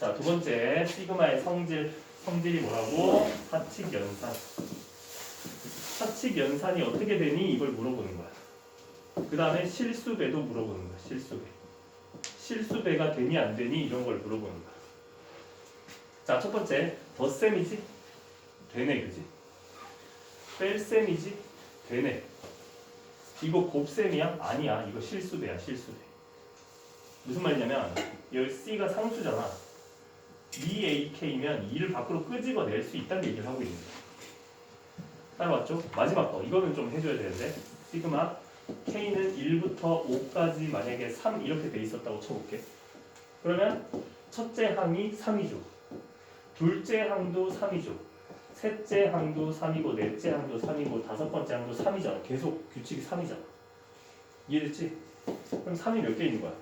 자, 두 번째 시그마의 성질 성질이 뭐라고? 사칙 연산. 사칙 연산이 어떻게 되니? 이걸 물어보는 거야. 그 다음에 실수배도 물어보는 거야. 실수배. 실수배가 되니 안 되니 이런 걸 물어보는 거야. 자, 첫 번째 덧셈이지? 되네, 그지? 뺄셈이지? 되네. 이거 곱셈이야? 아니야. 이거 실수배야, 실수배. 무슨 말이냐면 여기 C가 상수잖아. 2AK면 2를 밖으로 끄집어낼 수 있다는 얘기를 하고 있는 거야. 따라왔죠? 마지막 거. 이거는 좀 해줘야 되는데. 시그마 K는 1부터 5까지 만약에 3 이렇게 돼 있었다고 쳐볼게. 그러면 첫째 항이 3이죠. 둘째 항도 3이죠. 셋째 항도 3이고 넷째 항도 3이고 다섯 번째 항도 3이잖아. 계속 규칙이 3이잖아. 이해됐지? 그럼 3이 몇 개 있는 거야?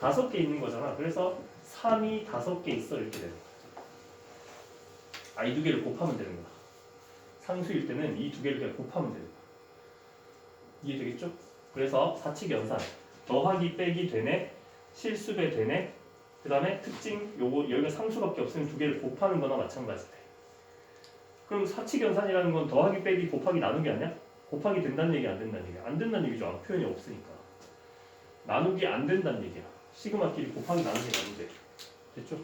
다섯 개 있는 거잖아. 그래서 3이 다섯 개 있어 이렇게 되는 거야. 아, 이 두 개를 곱하면 되는 거야. 상수일 때는 이 두 개를 그냥 곱하면 되는 거야. 이해되겠죠? 그래서 사칙 연산 더하기 빼기 되네 실수배 되네 그 다음에 특징 요거 여기가 상수밖에 없으면 두 개를 곱하는 거나 마찬가지돼 그럼 사칙 연산이라는 건 더하기 빼기 곱하기 나누기 아니야? 곱하기 된다는 얘기 안 된다는 얘기 안 된다는 얘기죠 아, 표현이 없으니까 나누기 안 된다는 얘기야 시그마끼리 곱하기 나누기 나누대 됐죠?